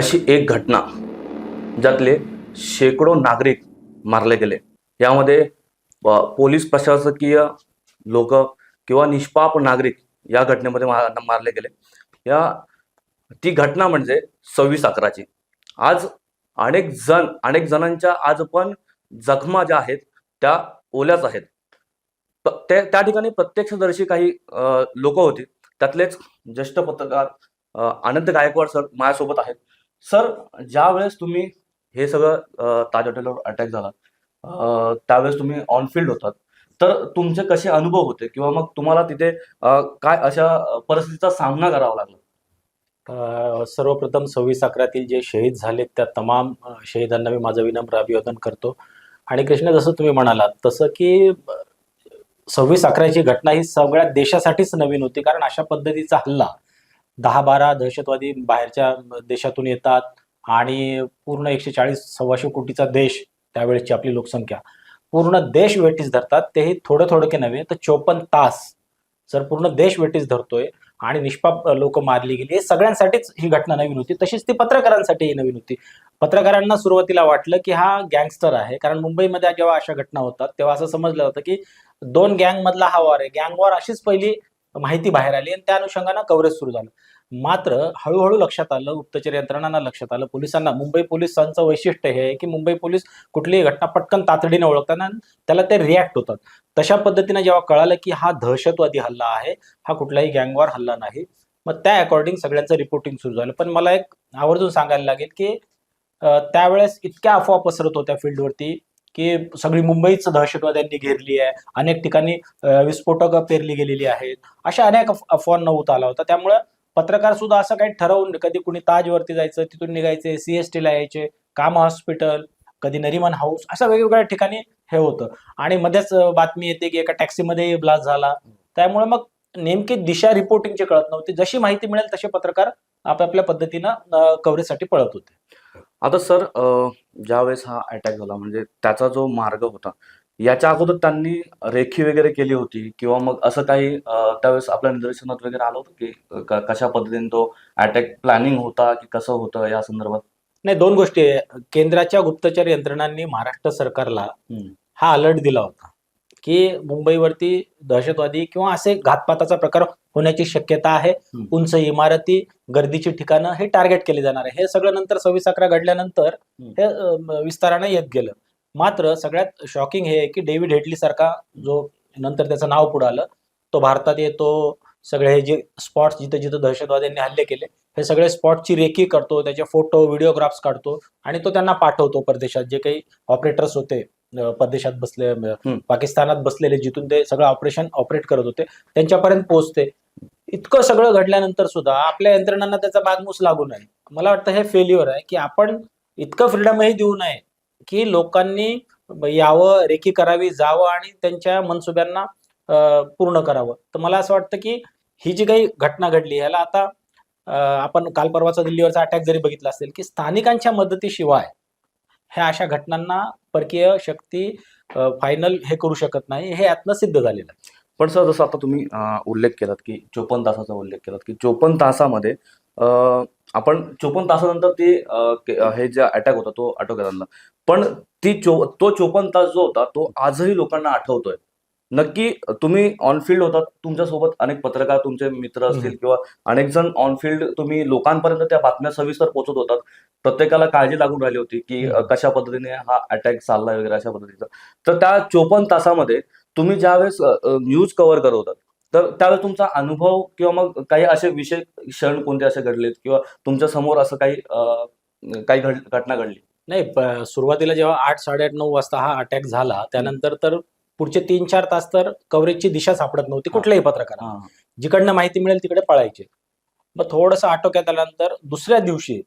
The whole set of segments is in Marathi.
अशी एक घटना ज्यातले शेकडो नागरिक मारले गेले. यामध्ये पोलीस प्रशासकीय लोक किंवा निष्पाप नागरिक या घटनेमध्ये मा- मारले गेले. या ती घटना म्हणजे सव्वीस अकराची. आज अनेक जण अनेक जणांच्या आज पण जखमा ज्या आहेत त्या ओल्याच आहेत. त्या ठिकाणी प्रत्यक्षदर्शी काही लोक होती. त्यातलेच ज्येष्ठ पत्रकार अनंत गायकवाड सर माझ्यासोबत आहेत. सर ज्या वेळेस तुम्ही हे सगळं ताज हॉटेलवर अटॅक झाला त्यावेळेस तुम्ही ऑन फील्ड होतात. तर तुमचे कसे अनुभव होते? किंवा मग तुम्हाला तिथे काय अशा परिस्थितीचा सामना करावा लागला? सर्वप्रथम सव्वीस अकरातील जे शहीद झालेत त्या तमाम शहीदांना मी माझं विनम्र अभिवादन करतो. आणि कृष्ण जसं तुम्ही म्हणालात तसं की सव्वीस अकराची घटना ही सगळ्या देशासाठीच नवीन होती कारण अशा पद्धतीचा हल्ला दहा बारा दहशतवादी बाहेरच्या देशातून येतात आणि पूर्ण एकशे चाळीस सव्वाशे कोटीचा देश त्यावेळेची आपली लोकसंख्या. पूर्ण देश वेटीस धरतात तेही थोडं थोडके नव्हे तर चोपन्न तास जर पूर्ण देश वेटीस धरतोय आणि निष्पाप लोक मारली गेली हे सगळ्यांसाठीच ही घटना नवीन होती. तशीच ती पत्रकारांसाठीही नवीन होती. पत्रकारांना सुरुवातीला वाटलं की हा गँगस्टर आहे कारण मुंबईमध्ये जेव्हा अशा घटना होतात तेव्हा असं समजलं जातं की दोन गँग मधला हा वॉर आहे. गँग वॉर अशीच पहिली माहिती बाहेर आली आणि त्या अनुषंगानं कव्हरेज सुरू झालं. मात्र हळूहळू लक्षात आलं गुप्तचर यंत्रणांना लक्षात आलं पोलिसांना मुंबई पोलिसांचं वैशिष्ट्य हे आहे की मुंबई पोलीस कुठलीही घटना पटकन तातडीने ओळखताना त्याला ते रिॲक्ट होतात. तशा पद्धतीने जेव्हा कळालं की हा दहशतवादी हल्ला आहे हा कुठलाही गँगवार हल्ला नाही मग त्या अकॉर्डिंग सगळ्यांचं रिपोर्टिंग सुरू झालं. पण मला एक आवर्जून सांगायला लागेल की त्यावेळेस इतक्या अफवा पसरत होत्या फील्डवरती की सगळी मुंबईच दहशतवाद्यांनी घेरली आहे. अनेक ठिकाणी विस्फोटक पेरली गेलेली आहेत. अशा अनेक अफवांना होत आला होता. त्यामुळे पत्रकार सुद्धा असं काही ठरवून कधी कुणी ताजवरती जायचं तिथून निघायचे सीएसटीला यायचे काम हॉस्पिटल कधी नरिमन हाऊस अशा वेगवेगळ्या ठिकाणी हे होतं. आणि मध्येच बातमी येते की एका टॅक्सीमध्ये ब्लास्ट झाला. त्यामुळे मग नेमकी दिशा रिपोर्टिंगची कळत नव्हती. जशी माहिती मिळेल तसे पत्रकार आपापल्या पद्धतीनं कव्हरेजसाठी पळत होते. आता सर ज्यावेळेस हा अटॅक झाला म्हणजे त्याचा जो मार्ग होता याच्या अगोदर त्यांनी रेखी वगैरे केली होती? किंवा मग असं काही त्यावेळेस आपल्या निदर्शनात वगैरे आलं होतं की कशा पद्धतीने तो अटॅक प्लॅनिंग होता की कसं होतं या संदर्भात? नाही दोन गोष्टी आहे. केंद्राच्या गुप्तचर यंत्रणांनी महाराष्ट्र सरकारला. हा अलर्ट दिला होता. की मुंबईवरती दहशतवादी किंवा असे घातपाताचा प्रकार होण्याची शक्यता आहे. उंच इमारती गर्दीची ठिकाणं हे टार्गेट केले जाणार आहे हे सगळं नंतर सव्वीस अकरा घडल्यानंतर. हे विस्ताराने येत गेलं मात्र सगळ्यात शॉकिंग हे आहे की डेव्हिड हेडली सारखा जो नंतर त्याचं नाव पुढे आलं तो भारतात येतो सगळे हे जे स्पॉट्स जिथे जिथे दहशतवाद्यांनी हल्ले केले हे सगळे स्पॉटची रेकी करतो त्याचे फोटो व्हिडिओग्राफ्स काढतो आणि तो त्यांना पाठवतो परदेशात जे काही ऑपरेटर्स होते परदेशात बसले पाकिस्तानात बसलेले जिथून ते सगळं ऑपरेशन ऑपरेट करत होते त्यांच्यापर्यंत पोहोचते. इतकं सगळं घडल्यानंतर सुद्धा आपल्या यंत्रणांना त्याचा बागमूस लागू नये. मला वाटतं हे फेल्युअर आहे की आपण इतकं फ्रीडमही देऊ नये की लोकांनी यावं रेकी करावी जावं आणि त्यांच्या मनसुब्यांना पूर्ण करावं. तर मला असं वाटतं की ही जी काही घटना घडली ह्याला आता आपण काल परवाचा दिल्लीवरचा अटॅक जरी बघितला असेल की स्थानिकांच्या मदतीशिवाय ह्या अशा घटनांना परकीय शक्ती फायनल हे करू शकत नाही हे यातनं सिद्ध झालेलं आहे. पण सर जसं आता तुम्ही उल्लेख केलात की चोपन्न तासाचा उल्लेख केलात की चोपन्न तासामध्ये आपण चोपन्न तासानंतर ते हे जे अटॅक होता तो अटक पण ती चो तो चोपन्न तास जो होता तो आजही लोकांना आठवतोय. नक्की तुम्ही ऑन फील्ड होतात तुमच्यासोबत अनेक पत्रकार तुमचे मित्र असतील. किंवा अनेक जण ऑन फील्ड तुम्ही लोकांपर्यंत त्या बातम्या सविस्तर पोहोचत होतात प्रत्येकाला काळजी लागून राहिली होती की. कशा पद्धतीने हा अटॅक चाललाय वगैरे अशा पद्धतीचा तर त्या चोपन्न तासामध्ये तुम्ही ज्यावेळेस न्यूज कव्हर करत होतात तर त्यावेळेस तुमचा अनुभव किंवा मग काही असे विषय क्षण कोणते असे घडलेत किंवा तुमच्यासमोर असं काही काही घटना घडली नाही सुरुवातीला जेव्हा आठ साडेआठ नऊ वाजता हा अटॅक झाला त्यानंतर तर पुढचे तीन चार तास तर कव्हरेजची दिशा सापडत नव्हती कुठल्याही पत्रकाराला. हा. जिकडनं माहिती मिळेल तिकडे पळायचे. मग थोडंसं आटोक्यात आल्यानंतर दुसऱ्या दिवशी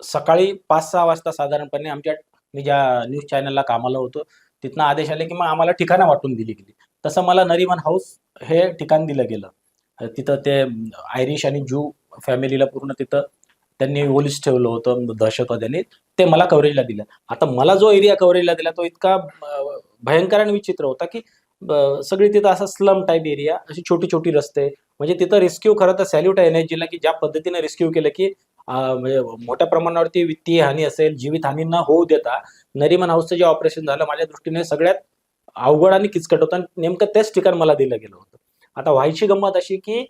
सकाळी पाच सहा वाजता साधारणपणे आमच्या मी ज्या न्यूज चॅनलला कामाला होतो तिथनं आदेश आले की मग आम्हाला ठिकाणं वाटून दिली गेली. तसं मला नरिमन हाऊस हे ठिकाण दिलं गेलं. तिथं ते आयरिश आणि जू फॅमिलीला पूर्ण तिथं त्यांनी ओलीस ठेवलं होतं दहशतवाद्यांनी. ते मला कव्हरेजला दिलं. आता मला जो एरिया कव्हरेजला दिला तो इतका भयंकर आणि विचित्र होता की सगळी तिथं असा स्लम टाईप एरिया अशी छोटी छोटी रस्ते म्हणजे तिथं रेस्क्यू खरं तर सॅल्यूट आहे एनर्जीला की ज्या पद्धतीने रेस्क्यू केलं की म्हणजे मोठ्या प्रमाणावरती वित्तीय हानी असेल जीवित हानी न होऊ देता नरिमन हाऊसचं जे ऑपरेशन झालं माझ्या दृष्टीने सगळ्यात अवघड आणि किचकट होतं आणि नेमकं तेच ठिकाण मला दिलं गेलं होतं आता व्हायची गंमत अशी की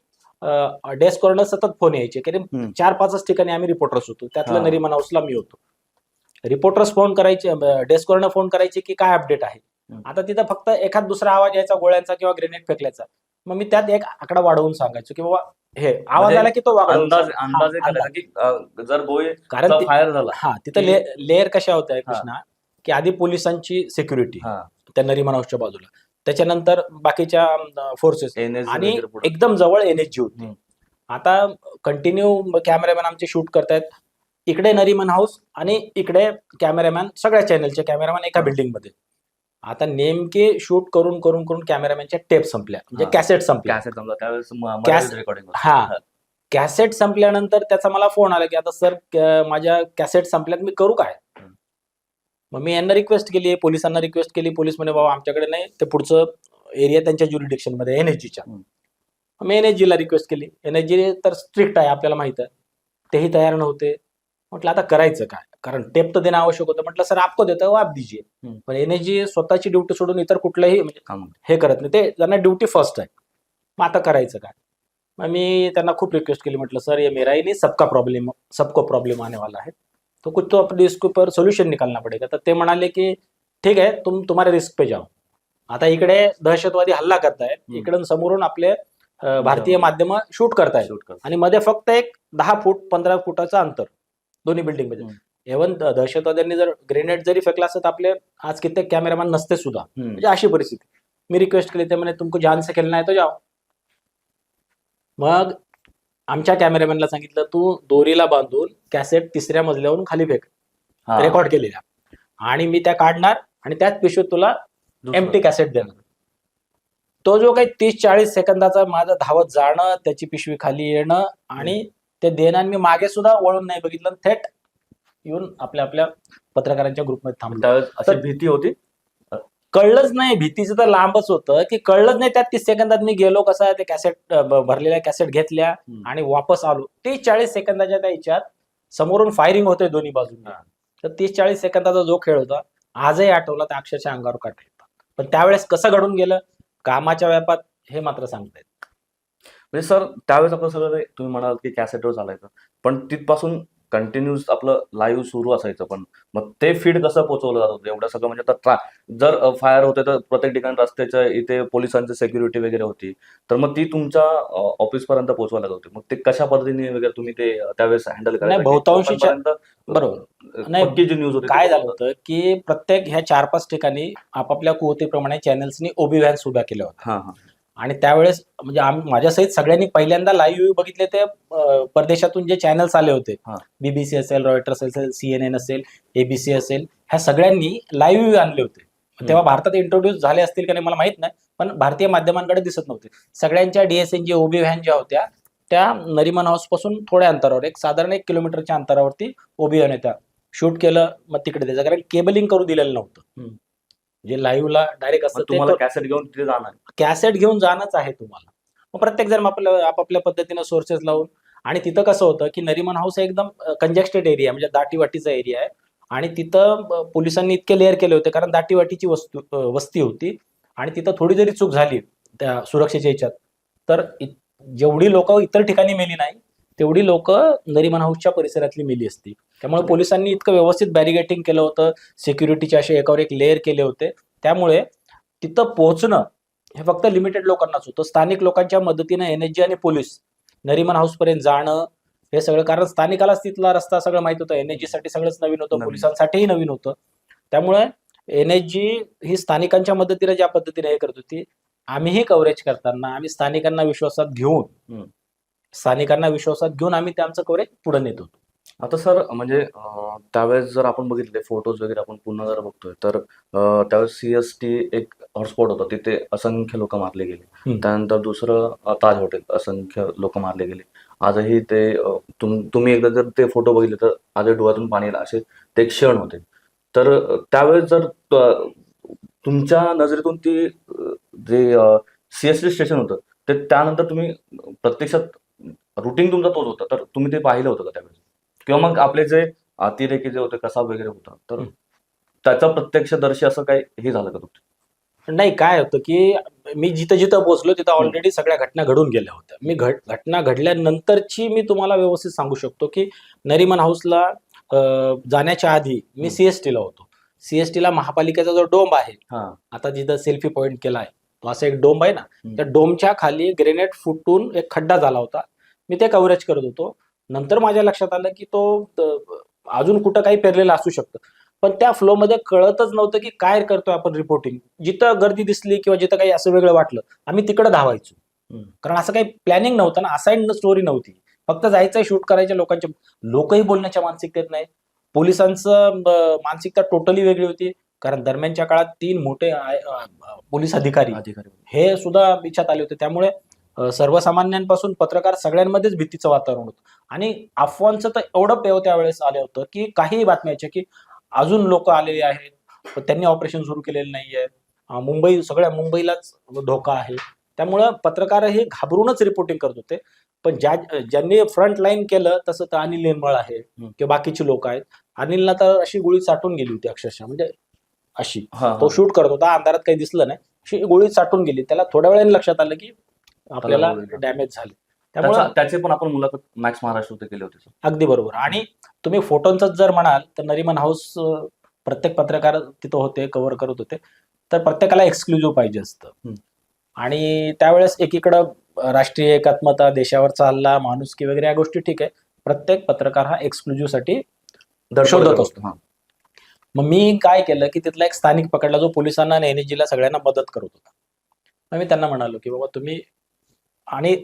डेस्क कॉर्नर सतत फोन यायचे की हम्म. चार पाचच ठिकाणी आम्ही रिपोर्टर्स होतो त्यातलं. नरिमन हाऊसला मी होतो रिपोर्टर्स फोन करायचे डेस्क कॉर्नर फोन करायचे की काय अपडेट आहे. आता तिथं फक्त एखाद दुसरा आवाज यायचा गोळ्यांचा किंवा ग्रेनेड फेकल्याचा. मग मी त्यात एक आकडा वाढवून सांगायचो की बाबा हे आवाज म्हणजे आला की तो अंदाज अंदाजे. करायचा की जर कारण ती- फायर झाला. हा तिथं लेअर कशा होत्या कृष्णा? की आधी पोलिसांची सिक्युरिटी त्या नरिमन हाऊसच्या बाजूला. त्याच्यानंतर बाकीच्या फोर्सेस आणि. एकदम जवळ एनएचजी होती. आता कंटिन्यू कॅमेरामॅन आमचे शूट करतायत. इकडे नरिमन हाऊस आणि इकडे कॅमेरामॅन सगळ्या चॅनलचे कॅमेरामॅन एका बिल्डिंगमध्ये. आता नेमके शूट करून करून करून कॅमेरामॅनच्या टेप संपल्या. म्हणजे. कॅसेट संपल्या. कॅसेट समजा त्यावेळेस रेकॉर्डिंग हा. कॅसेट संपल्यानंतर त्याचा मला फोन आला की आता सर माझ्या कॅसेट संपल्यात मी करू काय. मग मी यांना रिक्वेस्ट केली पोलिसांना रिक्वेस्ट केली. पोलीस म्हणे बाबा आमच्याकडे नाही. ते पुढचं एरिया त्यांच्या ज्युरिडिक्शनमध्ये एनएचजीच्या हम्म. मी एनएचजीला रिक्वेस्ट केली. एनएचजी तर स्ट्रिक्ट आहे आपल्याला माहीत आहे. तेही तयार नव्हते. म्हटलं आता करायचं काय? कारण टेप तर देणं आवश्यक होतं. म्हटलं सर आपको देतं हो आप दीजिए. पण एनएचजी स्वतःची ड्युटी सोडून इतर कुठलंही म्हणजे काम हे करत नाही. ते त्यांना ड्युटी फर्स्ट आहे. मग आता करायचं काय? मग मी त्यांना खूप रिक्वेस्ट केली. म्हटलं सर ये मेरा ही नहीं सबका प्रॉब्लेम सबको प्रॉब्लेम आने वाला है तो कुछ तो अपने इसके ऊपर सोल्यूशन निकालना पड़ेगा. तर ते म्हणाले की ठीक आहे तुम तुम्हारे रिस्क पे जाओ. आता इकडे दहशतवादी हल्ला करतायत. हम्म. इकडून समोरून आपले भारतीय माध्यम शूट करतायत. आणि मध्ये फक्त एक दहा फूट पंधरा फुटाचं अंतर. दोन्ही बिल्डिंगमध्ये. एव्हन दहशतवाद्यांनी जर ग्रेनेड जरी फेकला असत आपले आज कित्येक कॅमेरामॅन नसते सुद्धा. म्हणजे अशी परिस्थिती. मी रिक्वेस्ट केली ते म्हणे तुमको जान से खेळना आहे तो जाओ. मग आमच्या कॅमेरामॅनला सांगितलं तू दोरीला बांधून कॅसेट तिसऱ्या मजल्यावरून खाली फेक. रेकॉर्ड केलेल्या. आणि मी त्या काढणार आणि त्याच पिशवीत तुला. एमटी कॅसेट देणार. तो जो काही तीस चाळीस सेकंदाचा माझं धावत जाणं त्याची पिशवी खाली येणं आणि ते देणं मी मागे सुद्धा वळून नाही बघितलं थेट येऊन आपल्या आपल्या पत्रकारांच्या ग्रुपमध्ये त्यावेळेस अशी भीती होती? कळलंच नाही. भीतीचं तर लांबच होतं की कळलंच नाही. त्यात तीस सेकंदात मी गेलो कसा ते कॅसेट भरलेल्या कॅसेट घेतल्या. आणि वापस आलो. तीस चाळीस सेकंदाच्या त्या ह्याच्यात समोरून फायरिंग होते दोन्ही बाजूने. तर तीस चाळीस सेकंदाचा जो खेळ होता आजही आठवला तर अक्षरशः अंगावर काढ येतात. पण त्यावेळेस कसं घडून गेलं? कामाच्या व्यापात हे मात्र सांगतायत म्हणजे सर त्यावेळेस आपलं सगळं ते तुम्ही म्हणाल की कॅसेटवर चालायचं. पण तिथपासून कंटिन्यूस आपलं लाईव्ह सुरू असायचं. पण मग ते फीड कसं पोहोचवलं जात होतं? एवढं सगळं म्हणजे आता जर फायर होते तर प्रत्येक ठिकाणी रस्त्याच्या इथे पोलिसांची सेक्युरिटी वगैरे होती. तर मग ती तुमच्या ऑफिस पर्यंत पोहोचवायला लागत होती. मग ते कशा पद्धतीने वगैरे तुम्ही ते त्यावेळेस हँडल नाही, बहुतांशीच्या- बरोबर. नाही, जी न्यूज होती काय झालं होतं की प्रत्येक ह्या चार पाच ठिकाणी आपापल्या कुवतीप्रमाणे चॅनल्सनी ओबी व्हॅन्स उभ्या केल्या होत्या. हा हा. आणि त्यावेळेस म्हणजे माझ्यासहित सगळ्यांनी पहिल्यांदा लाईव्ह बघितले ते परदेशातून जे चॅनल्स आले होते. बीबीसी असेल रॉयटर्स असेल सीएनएन असेल एबीसी असेल ह्या सगळ्यांनी लाईव्ह आणले होते. तेव्हा भारतात इंट्रोड्यूस झाले असतील का नाही मला माहीत नाही पण भारतीय माध्यमांकडे दिसत नव्हते. सगळ्यांच्या डीएसएन जी ओबी व्हॅन ज्या होत्या त्या नरिमन हाऊसपासून थोड्या अंतरावर एक साधारण एक किलोमीटरच्या अंतरावरती ओबी व्हॅन होत्या. शूट केलं मग तिकडे द्यायचं कारण केबलिंग करू दिलेलं नव्हतं. जे लाईव्हला डायरेक्ट असतं ते तुम्हाला कॅसेट घेऊन तिथे जाणार. कॅसेट घेऊन जाणंच आहे तुम्हाला. मग प्रत्येक जण आपल्या आपापल्या पद्धतीनं सोर्सेस लावून आणि तिथं कसं होतं की नरिमन हाऊस हे एकदम कंजेस्टेड एरिया म्हणजे दाटीवाटीचा एरिया आहे. आणि तिथं अ, पोलिसांनी इतके लेअर केले होते कारण दाटीवाटीची वस्तू अ, वस्ती होती. आणि तिथं थोडी जरी चूक झाली त्या सुरक्षेच्या ह्याच्यात तर जेवढी लोक इतर ठिकाणी मेली नाही तेवढी लोक नरिमन हाऊसच्या परिसरातली मेली असती. त्यामुळे पोलिसांनी इतकं व्यवस्थित बॅरिगेटिंग केलं होतं. सिक्युरिटीचे असे एकावर एक लेअर केले होते. त्यामुळे तिथं पोहोचणं हे फक्त लिमिटेड लोकांनाच होतं. स्थानिक लोकांच्या मदतीनं एनएसजी आणि पोलीस नरिमन हाऊसपर्यंत जाणं हे सगळं कारण स्थानिकालाच तिथला रस्ता सगळं माहीत होतं. एनएचजी साठी सगळंच नवीन होतं. पोलिसांसाठीही नवीन होतं. त्यामुळे एनएचजी ही स्थानिकांच्या मदतीने ज्या पद्धतीने हे करत होती आम्हीही कव्हरेज करताना आम्ही स्थानिकांना विश्वासात घेऊन. स्थानिकांना विश्वासात घेऊन आम्ही ते आमचं कव्हरेज पुढे नेत. होतो आता सर म्हणजे त्यावेळेस जर आपण बघितले फोटोज वगैरे आपण पुन्हा जर बघतोय तर त्यावेळेस सीएसटी एक हॉटस्पॉट होता. तिथे असंख्य लोक मारले गेले. त्यानंतर दुसरं ताज हॉटेल असंख्य लोक मारले गेले. आजही ते तुम तुम्ही एकदा जर ते फोटो बघितले तर आजही डोळ्यातून पाणी असे ते क्षण होते. तर त्यावेळेस जर तुमच्या नजरेतून ती जे सीएसटी स्टेशन होतं ते त्यानंतर तुम्ही प्रत्यक्षात रुटीन तुमचा तोच होता. तर तुम्ही ते पाहिलं होतं का त्यावेळेस? किंवा मग आपले जे अतिरेकी जे होते कसा वगैरे होता? तर. त्याचा प्रत्यक्षदर्शी असं काही हे झालं का तुमचं? नाही काय होतं की मी जिथं जिथं पोहोचलो तिथं ऑलरेडी सगळ्या घटना घडून गेल्या होत्या. मी घट घटना घडल्यानंतरची मी तुम्हाला व्यवस्थित सांगू शकतो की नरिमन हाऊसला जाण्याच्या आधी मी हम्म. सीएसटी ला होतो. सीएसटी ला महापालिकेचा जो डोंब आहे आता जिथं सेल्फी पॉइंट केला आहे तो असा एक डोंब आहे ना. त्या डोमच्या खाली ग्रेनेड फुटून एक खड्डा झाला होता. मी ते कव्हरेज करत होतो. नंतर माझ्या लक्षात आलं की तो अजून कुठं काही पेरलेलं असू शकतं. पण त्या फ्लो मध्ये कळतच नव्हतं की काय करतोय आपण रिपोर्टिंग जिथं गर्दी दिसली किंवा जिथं काही असं वेगळं वाटलं आम्ही तिकडे धावायचो. कारण असं काही प्लॅनिंग नव्हतं ना असाइंड स्टोरी नव्हती. फक्त जायचंय शूट करायच्या लोकांच्या लोकही बोलण्याच्या मानसिकतेत नाही. पोलिसांचं मानसिकता टोटली वेगळी होती. कारण दरम्यानच्या काळात तीन मोठे पोलीस अधिकारी अधिकारी हे सुद्धा विचारात आले होते. त्यामुळे सर्वसामान्यांपासून पत्रकार सगळ्यांमध्येच भीतीचं वातावरण होतं. आणि अफवांचं तर एवढं पेव त्यावेळेस आलं होतं की काही बातम्या की अजून लोक आलेले आहेत त्यांनी ऑपरेशन सुरू केलेलं नाहीये. मुंबई सगळ्या मुंबईलाच धोका आहे. त्यामुळं पत्रकार हे घाबरूनच रिपोर्टिंग करत होते. पण ज्या ज्यांनी फ्रंट लाईन केलं तसं तर अनिल निर्मळ आहे किंवा बाकीची लोक आहेत. अनिलला तर अशी गोळी चाटून गेली होती अक्षरशः म्हणजे अशी. तो शूट करत होता अंधारात काही दिसलं नाही. अशी गोळी चाटून गेली. त्याला थोड्या वेळाने लक्षात आलं की आपल्याला. डॅमेज झाले. त्यामुळे त्याचे पण आपण मुलाखत मॅक्स महाराष्ट्र केले होते अगदी बरोबर. आणि तुम्ही फोटोंच जर म्हणाल तर नरिमन हाऊस प्रत्येक पत्रकार तिथं होते कव्हर करत होते. तर प्रत्येकाला एक्सक्लुझिव्ह पाहिजे असतं. आणि त्यावेळेस एकीकडं राष्ट्रीय एकात्मता देशावरचा हल्ला माणुसकी वगैरे या गोष्टी ठीक आहे. प्रत्येक पत्रकार हा एक्सक्लुझिव्हसाठी शोधत असतो. मग मी काय केलं की तिथला एक स्थानिक पकडला जो पोलिसांना आणि NSG ला सगळ्यांना मदत करत होता. मग मी त्यांना म्हणालो की बाबा तुम्ही आणि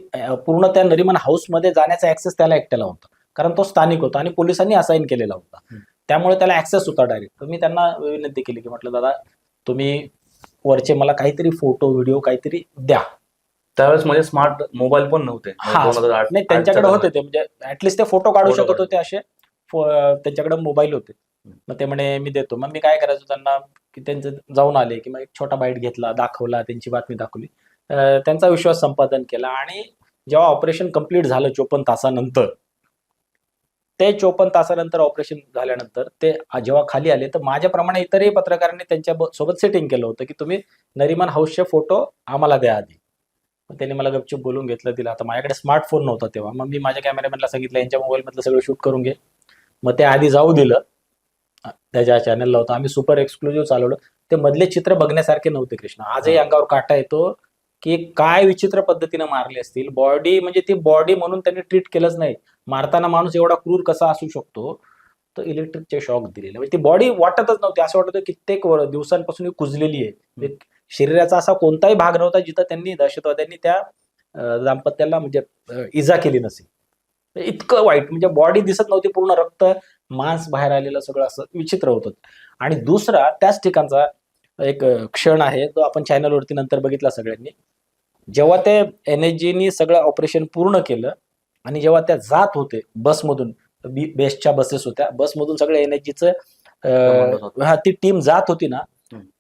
पूर्ण त्या नरिमन हाऊसमध्ये जाण्याचा ऍक्सेस त्याला एकट्याला होता. कारण तो स्थानिक होता आणि पोलिसांनी असाइन केलेला होता. त्यामुळे त्याला ऍक्सेस होता डायरेक्ट तर मी त्यांना विनंती केली की म्हटलं दादा तुम्ही वरचे मला काहीतरी फोटो व्हिडिओ काहीतरी द्या. त्यावेळेस म्हणजे स्मार्ट मोबाईल पण नव्हते. नाही त्यांच्याकडे होते ते. म्हणजे ऍटलिस्ट ते फोटो काढू शकत. होते असे. त्यांच्याकडे मोबाईल होते. मग ते म्हणे मी देतो. मग मी काय करायचो त्यांना की त्यांचं जाऊन आले की मग एक छोटा बाईट घेतला दाखवला त्यांची बातमी दाखवली. त्यांचा विश्वास संपादन केला. आणि जेव्हा ऑपरेशन कंप्लीट झालं चोपन्न तासानंतर ते चोपन्न तासानंतर ऑपरेशन झाल्यानंतर ते जेव्हा खाली आले तर माझ्याप्रमाणे इतरही पत्रकारांनी त्यांच्यासोबत सेटिंग केलं होतं की तुम्ही नरिमन हाऊसचे फोटो आम्हाला द्या आधी. त्यांनी मला गपचूप बोलून घेतलं दिलं. आता माझ्याकडे स्मार्टफोन नव्हता तेव्हा. मग मी माझ्या कॅमेरामॅनला सांगितलं यांच्या मोबाईल मधलं सगळं शूट करून घे. मग ते आधी जाऊ दिलं. त्याच्या चॅनलला होतं. आम्ही सुपर एक्सक्लुझिव्ह चालवलं. ते मधले चित्र बघण्यासारखे नव्हते कृष्ण. आजही अंगावर काटा येतो. की काय विचित्र पद्धतीने मारले असतील. बॉडी म्हणजे ती बॉडी म्हणून त्यांनी ट्रीट केलंच नाही. मारताना माणूस एवढा क्रूर कसा असू शकतो? तर इलेक्ट्रिकचे शॉक दिलेले. म्हणजे ती बॉडी वाटतच नव्हती. असं वाटत कित्येक दिवसांपासून ही कुजलेली आहे. म्हणजे शरीराचा असा कोणताही भाग नव्हता जिथं त्यांनी दहशतवाद्यांनी त्या दाम्पत्याला म्हणजे इजा केली नसेल. इतकं वाईट. म्हणजे बॉडी दिसत नव्हती. पूर्ण रक्त मांस बाहेर आलेलं सगळं असं विचित्र होतं. आणि दुसरा त्याच ठिकाणचा एक क्षण आहे तो आपण चॅनलवरती नंतर बघितला सगळ्यांनी जेव्हा ते एनएचजीनी सगळं ऑपरेशन पूर्ण केलं आणि जेव्हा त्या जात होते बसमधून बेस्टच्या बसेस होत्या बसमधून सगळं एनएचजीचं Commandos होते. हा ती टीम जात होती ना.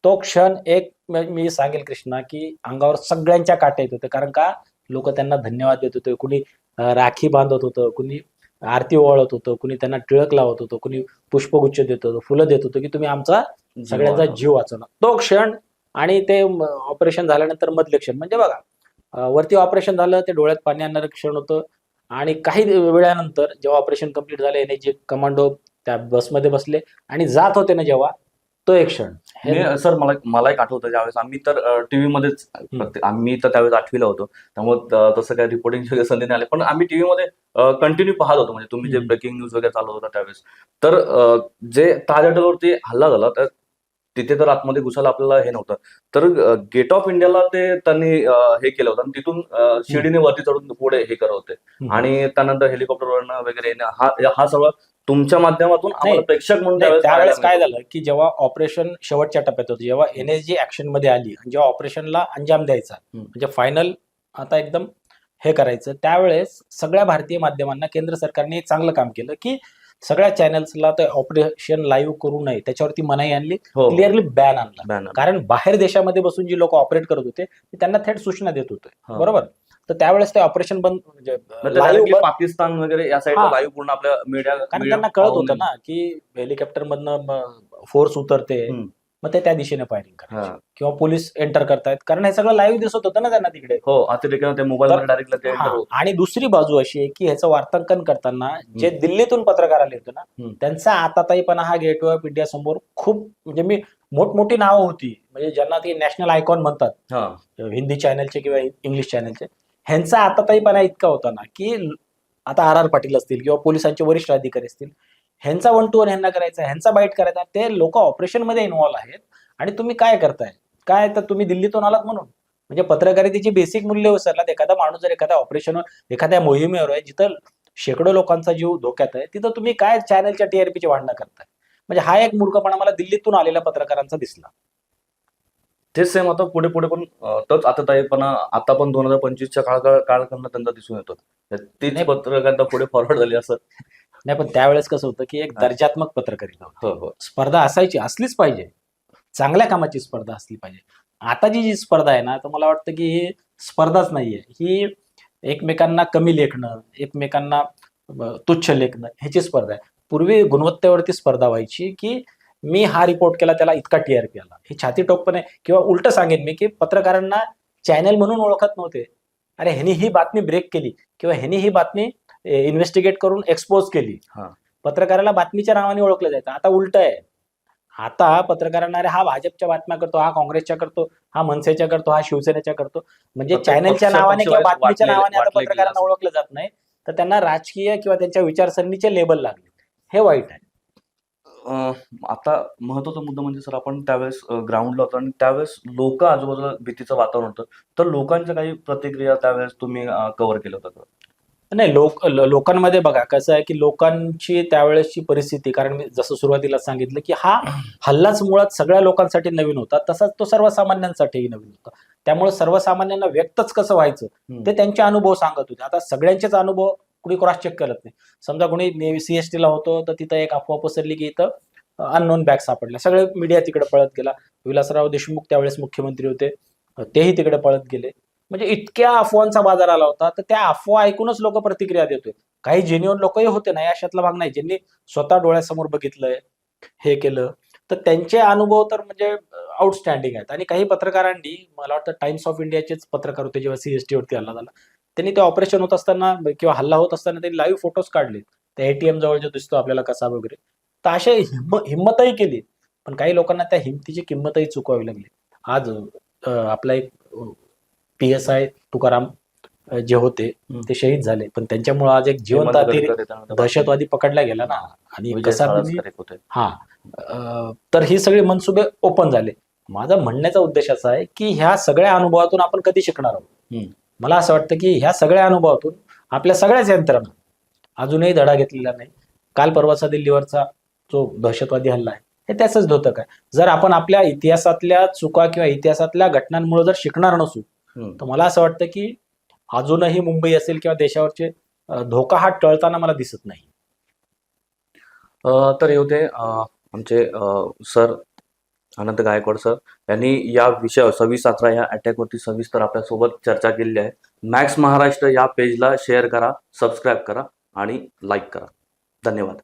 तो क्षण एक म- सांगेल कृष्णा की अंगावर सगळ्यांच्या काटे येत होते कारण का लोक त्यांना धन्यवाद देत होते कुणी राखी बांधत होतं कुणी आरती ओवाळत होतं कुणी त्यांना टिळक लावत होतं कुणी पुष्पगुच्छ देत होतं फुलं देत होतं की तुम्ही आमचा सगळ्यांचा जीव वाचवला तो क्षण आणि ते ऑपरेशन झाल्यानंतर मधले क्षण म्हणजे बघा वरती ऑपरेशन झालं ते डोळ्यात पाणी आणणारं क्षण होतं. आणि काही वेळानंतर जेव्हा ऑपरेशन कंप्लीट झालं एनएचजी कमांडो त्या बसमध्ये बसले आणि जात होते ना जेव्हा तो एक क्षण. हे- सर मला मला एक आठवतं ज्यावेळेस आम्ही तर टीव्ही मध्येच आम्ही तर त्यावेळेस आठवीला होतो. त्यामुळे तसं काही रिपोर्टिंग संधी नाही आले. पण आम्ही टीव्ही मध्ये कंटिन्यू पाहत होतो. म्हणजे तुम्ही जे. ब्रेकिंग न्यूज वगैरे चालू होता त्यावेळेस. तर जे ताज हॉटेलवरती हल्ला झाला तर तिथे तर आतमध्ये घुसायला आपल्याला हे नव्हतं. तर गेट ऑफ इंडियाला ते त्यांनी हे केलं होतं. आणि तिथून शिडीने वरती चढून पुढे हे करत होते. आणि त्यानंतर हेलिकॉप्टरवरनं वगैरे हा हा सगळं तुमच्या माध्यमातून आम्हाला प्रेक्षक म्हणून त्यावेळेस काय झालं की जेव्हा ऑपरेशन शेवटच्या टप्प्यात होतं जेव्हा एनएसजी ऍक्शनमध्ये आली आणि जेव्हा ऑपरेशनला अंजाम द्यायचा. म्हणजे फायनल आता एकदम हे करायचं त्यावेळेस सगळ्या भारतीय माध्यमांना केंद्र सरकारने चांगलं काम केलं की सगळ्या चॅनल्सला ते ऑपरेशन लाईव्ह करू नये त्याच्यावरती मनाई आणली हो, क्लिअरली बॅन आणला बॅनर. कारण बाहेर देशामध्ये बसून जी लोक ऑपरेट करत होते ते त्यांना थेट सूचना देत होते हा. बरोबर तर त्यावेळेस ते ऑपरेशन बंद म्हणजे मग ते live directly बंद- पाकिस्तान वगैरे या साईडला हा. लाईव्ह पूर्ण आपल्या मीडिया कारण त्यांना कळत होतं ना की हेलिकॉप्टर मधनं फोर्स उतरते हम्म. मग ते त्या दिशेने फायरिंग करायचे हा. किंवा पोलीस एंटर करतायत कारण हे सगळं लाईव्ह दिसत होतं ना त्यांना तिकडे हो अतिरेक्यानं ते मोबाईल मध्ये डायरेक्ट ते हा. enter. आणि दुसरी बाजू अशी आहे की ह्याचं वार्तांकन करताना जे दिल्लीतून पत्रकार आले होते ना. त्यांचा आताताईपणा हा गेटवे ऑफ इंडिया समोर खूप म्हणजे मी मोठमोठी नावं होती म्हणजे ज्यांना ते नॅशनल आयकॉन म्हणतात हा. हिंदी चॅनलचे किंवा इंग्लिश चॅनलचे ह्यांचा आताताईपणा इतका होता ना की आता आर आर पाटील असतील किंवा पोलिसांचे वरिष्ठ अधिकारी असतील ह्यांचा वन टू वन ह्यांना करायचा ह्यांचा बाईट करायचा ते लोक ऑपरेशनमध्ये इन्व्हॉल्व्ह आहेत. आणि तुम्ही काय करताय? काय तर तुम्ही दिल्लीतून आलात म्हणून. म्हणजे पत्रकारितेची बेसिक मूल्य विसरलात. एखादा माणूस जर एखाद्या ऑपरेशन एखाद्या मोहिमेवर आहे जिथं शेकडो लोकांचा जीव धोक्यात आहे तिथं तुम्ही काय चॅनलच्या टीआरपीची वाढणं करताय? म्हणजे हा एक मूर्खपणा मला दिल्लीतून आलेल्या पत्रकारांचा दिसला. तेच सेम आता पुढे पुढे पण तोच आता ताईपणा आता पण दोन हजार पंचवीसच्या काळ काळखंड त्यांना दिसून येतो. तीच नाही. पत्रकारिता पुढे फॉरवर्ड झाली असं. नाही पण त्यावेळेस कसं होतं की एक दर्जात्मक पत्रकारिता होती. हो हो. स्पर्धा असायची असलीच पाहिजे. चांगल्या कामाची स्पर्धा असली पाहिजे. आता जी जी स्पर्धा आहे ना तर मला वाटतं की ही स्पर्धाच नाहीये. ही एकमेकांना कमी लेखणं एकमेकांना तुच्छ लेखणं ह्याची स्पर्धा आहे. पूर्वी गुणवत्तेवरती स्पर्धा व्हायची की मी हा रिपोर्ट केला त्याला इतका टीआरपी आला. हे छाती टोकपणे किंवा उलट सांगेन मी की पत्रकारांना चॅनल म्हणून ओळखत नव्हते. अरे ह्यानी ही बातमी ब्रेक केली. किंवा ह्यानी ही बातमी इन्व्हेस्टिगेट करून एक्सपोज केली. हा. पत्रकाराला बातमीच्या नावाने ओळखलं जायचं. आता उलट आहे. आता पत्रकारांना अरे हा भाजपच्या बातम्या करतो हा काँग्रेसच्या करतो हा मनसेच्या करतो हा शिवसेनेच्या करतो. म्हणजे चॅनलच्या नावाने किंवा बातमीच्या नावाने आता पत्रकारांना. ओळखलं जात नाही. तर त्यांना राजकीय किंवा त्यांच्या विचारसरणीचे लेबल लागले. हे वाईट आहे. आता महत्त्वाचा मुद्दा म्हणजे सर आपण त्यावेळेस ग्राउंडला होतो आणि त्यावेळेस लोक आजूबाजूला भीतीचं वातावरण होतं. तर लोकांच्या काही प्रतिक्रिया त्यावेळेस तुम्ही कव्हर केलं होतं? नाही लोक लोकांमध्ये बघा कसं आहे की लोकांची त्यावेळेसची परिस्थिती कारण मी जसं सुरुवातीला सांगितलं की हा हल्लाच मुळात सगळ्या लोकांसाठी नवीन होता तसाच तो सर्वसामान्यांसाठीही नवीन होता. त्यामुळे सर्वसामान्यांना व्यक्तच कसं व्हायचं. ते त्यांचे अनुभव सांगत होते. आता सगळ्यांचेच अनुभव कुणी क्रॉस चेक करत नाही. समजा कुणी सीएसटी ला होतो तर तिथं एक अफवा पसरली की इथं अननोन बॅग सापडल्या. सगळे मीडिया तिकडे पळत गेला. विलासराव देशमुख त्यावेळेस मुख्यमंत्री होते. तेही तिकडे पळत गेले. म्हणजे इतक्या अफवांचा बाजार आला होता तर त्या अफवा ऐकूनच लोक प्रतिक्रिया देतोय. काही जेन्युअन लोकही होते ना याशातला भाग नाही. ज्यांनी स्वतः डोळ्यासमोर बघितलंय हे केलं तर त्यांचे अनुभव तर म्हणजे आउटस्टँडिंग आहेत. आणि काही पत्रकारांनी मला वाटतं टाइम्स ऑफ इंडियाचेच पत्रकार होते जेव्हा सीएसटी वरती हल्ला झाला त्यांनी ते ऑपरेशन होत असताना किंवा हल्ला होत असताना त्यांनी लाईव्ह फोटोज काढले त्या एटीएम जवळ जो दिसतो आपल्याला कसा वगैरे. तर असे हिम्म हिंमतही केली. पण काही लोकांना त्या हिमतीची किंमतही चुकवावी लागली. आज आपला एक पी एस आय तुकाराम जे होते. ते शहीद झाले. पण त्यांच्यामुळे आज एक जिवंत दहशतवादी पकडला गेला ना. आणि कसा हा. तर ही सगळी मनसुबे ओपन झाले. माझा म्हणण्याचा उद्देश असा आहे की ह्या सगळ्या अनुभवातून आपण कधी शिकणार आहोत. मला असं वाटतं की ह्या सगळ्या अनुभवातून आपल्या सगळ्याच यंत्रणा अजूनही धडा घेतलेला नाही. काल परवाचा दिल्लीवरचा जो दहशतवादी हल्ला आहे हे त्याचंच द्योतक आहे. जर आपण आपल्या इतिहासातल्या चुका किंवा इतिहासातल्या घटनांमुळे जर शिकणार नसू. तर मला असं वाटतं की अजूनही मुंबई असेल किंवा देशावरचे धोका हा टळताना मला दिसत नाही. तर होते अ, आमचे सर अनंत गायकवाड सर यांनी या विषयावर सव्वीस अकरा या अटॅकवरती सविस्तर आपल्यासोबत चर्चा केलेली आहे. मॅक्स महाराष्ट्र या पेजला शेअर करा सबस्क्राईब करा आणि लाईक करा. धन्यवाद.